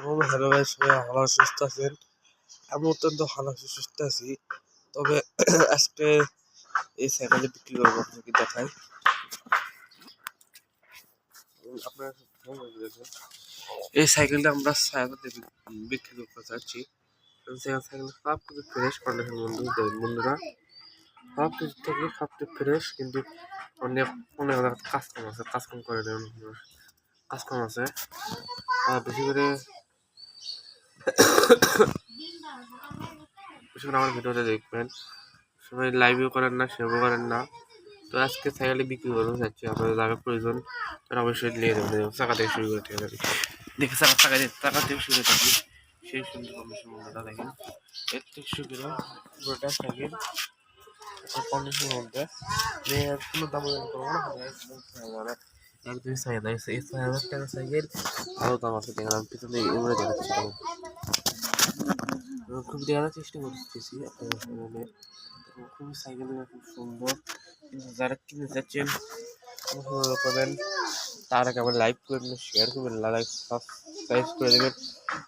এবং হ্যালো ভাই সবাই ভালো সুস্থ আছেন। আমি অত্যন্ত ভালো আছি, সুস্থ আছি। তবে আজকে এই সাইকেলটা বিক্রি করব আপনাকে দেখাই। আপনারা। এই সাইকেলটা আমরা সাইকেলতে বিক্রি করতে চাচ্ছি। সাইকেল সব কিছু ফ্রেশ কন্ডিশন বন্ধু বন্ধুরা। সব কিছু থেকে সব কিছু ফ্রেশ কিন্তু অনেক অনেক কাজ কম আছে কাজ কম করে দেবেন কাজ কম আছে। আর বেশি করে বেশি আমার ভিডিওটা দেখবেন সবাই লাইভও করেন না সেভও করেন না তো আজকে সাইকেলে বিক্রি করতে চাচ্ছি আপনাদের যারা প্রয়োজন তারা অবশ্যই নিয়ে দেবেন চাকা থেকে শুরু করে ঠিক আছে দেখে চাকা চাকা দিয়ে চাকা থেকে শুরু থাকি সেই সুন্দর কন্ডিশন মধ্যে দেখেন এর থেকে শুরু করে পুরোটা সাইকেল কন্ডিশনের মধ্যে কোনো দাম করব না মানে সাইকেল এই হাজার টাকা সাইকেল আরও দাম আছে দেখলাম পিছনে এগুলো দেখাচ্ছি আমি খুব দেখানোর চেষ্টা করতেছি। আপনাদের সামনে এবং খুবই সাইকেলগুলো খুব সুন্দর। যারা কিনতে চাচ্ছেন ভালো পাবেন তার আগে আবার লাইক করবেন শেয়ার করবেন লাইক সাবস্ক্রাইব করে দেবেন,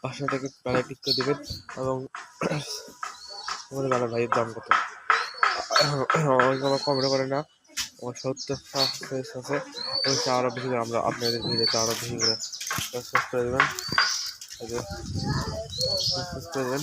পাশে থেকে বেলা টিক করে দেবেন এবং আমাদের বেলা ভাইয়ের দাম কত? আমার কমেন্ট করে না। আমার সত্তর সাবস্ক্রাইব আছে। অবশ্যই আরও বেশি করে আমরা আপনাদের ভিডিওতে আরও বেশি করে সাবস্ক্রাইব করে দেবেন। করে দেবেন।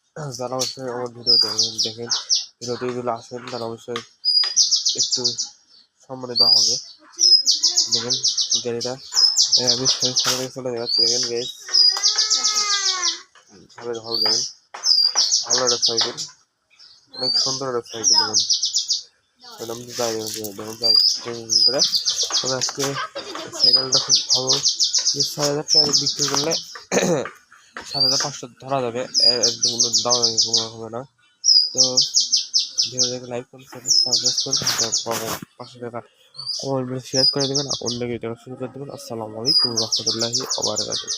যারা অবশ্যই আমার ভিডিও দেখেন দেখেন ভিডিওতে এগুলো আসেন তারা অবশ্যই একটু সম্মানিত হবে। দেখেন, গাড়িটা আমি সামনে চলে যাচ্ছি। দেখেন গাইস ভালো দেখেন, ভালো একটা সাইকেল অনেক সুন্দর একটা সাইকেল দেখেন দেখুন করে। আজকে সাইকেলটা খুব ভালো। ছয় হাজার টাকা বিক্রি করলে সাত হাজার পাঁচশো ধরা যাবে একদম দাম কোনো হবে না। তো ভিডিওটাকে লাইক করুন সাবস্ক্রাইব করুন পাশে থাকা কমেন্ট শেয়ার করে দেবেন অন্য ভিডিও শুরু করে দেবেন। আসসালামু আলাইকুম রহমতুল্লাহি ওবারাকাতুহু